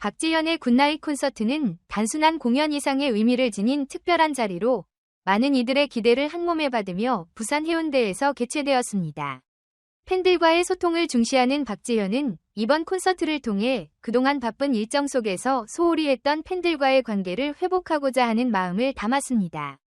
박지현의 굿나잇 콘서트는 단순한 공연 이상의 의미를 지닌 특별한 자리로 많은 이들의 기대를 한몸에 받으며 부산 해운대에서 개최되었습니다. 팬들과의 소통을 중시하는 박지현은 이번 콘서트를 통해 그동안 바쁜 일정 속에서 소홀히 했던 팬들과의 관계를 회복하고자 하는 마음을 담았습니다.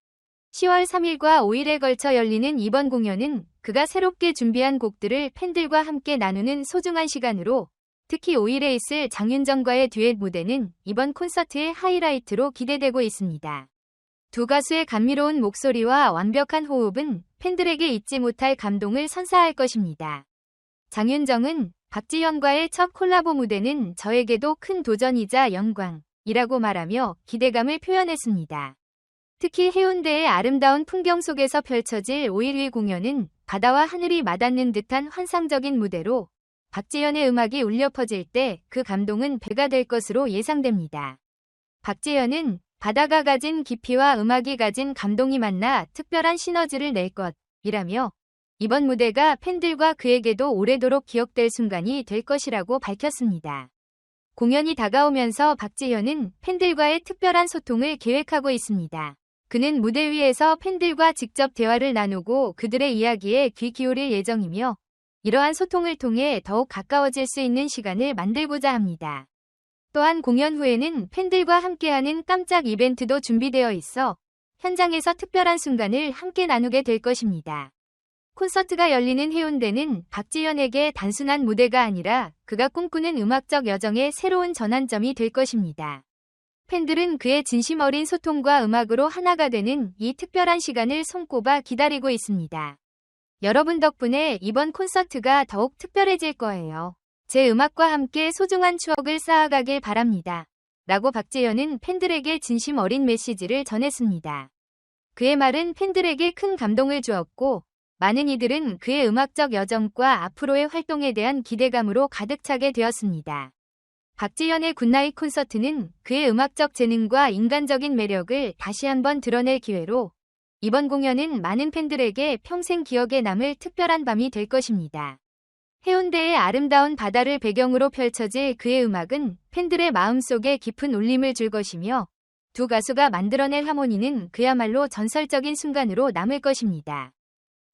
10월 3일과 5일에 걸쳐 열리는 이번 공연은 그가 새롭게 준비한 곡들을 팬들과 함께 나누는 소중한 시간으로 특히 5일에 있을 장윤정과의 듀엣 무대는 이번 콘서트의 하이라이트로 기대되고 있습니다. 두 가수의 감미로운 목소리와 완벽한 호흡은 팬들에게 잊지 못할 감동을 선사할 것입니다. 장윤정은 박지현과의 첫 콜라보 무대는 저에게도 큰 도전이자 영광이라고 말하며 기대감을 표현했습니다. 특히 해운대의 아름다운 풍경 속에서 펼쳐질 5일 공연은 바다와 하늘이 맞닿는 듯한 환상적인 무대로 박지현의 음악이 울려 퍼질 때 그 감동은 배가 될 것으로 예상됩니다. 박지현은 바다가 가진 깊이와 음악이 가진 감동이 만나 특별한 시너지를 낼 것이라며 이번 무대가 팬들과 그에게도 오래도록 기억될 순간이 될 것이라고 밝혔습니다. 공연이 다가오면서 박지현은 팬들과의 특별한 소통을 계획하고 있습니다. 그는 무대 위에서 팬들과 직접 대화를 나누고 그들의 이야기에 귀 기울일 예정이며 이러한 소통을 통해 더욱 가까워질 수 있는 시간을 만들고자 합니다. 또한 공연 후에는 팬들과 함께하는 깜짝 이벤트도 준비되어 있어 현장에서 특별한 순간을 함께 나누게 될 것입니다. 콘서트가 열리는 해운대는 박지현에게 단순한 무대가 아니라 그가 꿈꾸는 음악적 여정의 새로운 전환점이 될 것입니다. 팬들은 그의 진심 어린 소통과 음악으로 하나가 되는 이 특별한 시간을 손꼽아 기다리고 있습니다. 여러분 덕분에 이번 콘서트가 더욱 특별해질 거예요. 제 음악과 함께 소중한 추억을 쌓아가길 바랍니다. 라고 박재현은 팬들에게 진심 어린 메시지를 전했습니다. 그의 말은 팬들에게 큰 감동을 주었고, 많은 이들은 그의 음악적 여정과 앞으로의 활동에 대한 기대감으로 가득 차게 되었습니다. 박지현의 굿나잇 콘서트는 그의 음악적 재능과 인간적인 매력을 다시 한번 드러낼 기회로 이번 공연은 많은 팬들에게 평생 기억에 남을 특별한 밤이 될 것입니다. 해운대의 아름다운 바다를 배경으로 펼쳐질 그의 음악은 팬들의 마음속에 깊은 울림을 줄 것이며 두 가수가 만들어낼 하모니는 그야말로 전설적인 순간으로 남을 것입니다.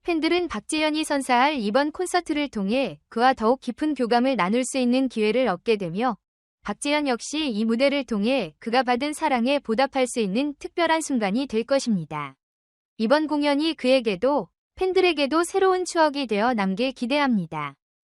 팬들은 박지현이 선사할 이번 콘서트를 통해 그와 더욱 깊은 교감을 나눌 수 있는 기회를 얻게 되며 박지현 역시 이 무대를 통해 그가 받은 사랑에 보답할 수 있는 특별한 순간이 될 것입니다. 이번 공연이 그에게도 팬들에게도 새로운 추억이 되어 남길 기대합니다.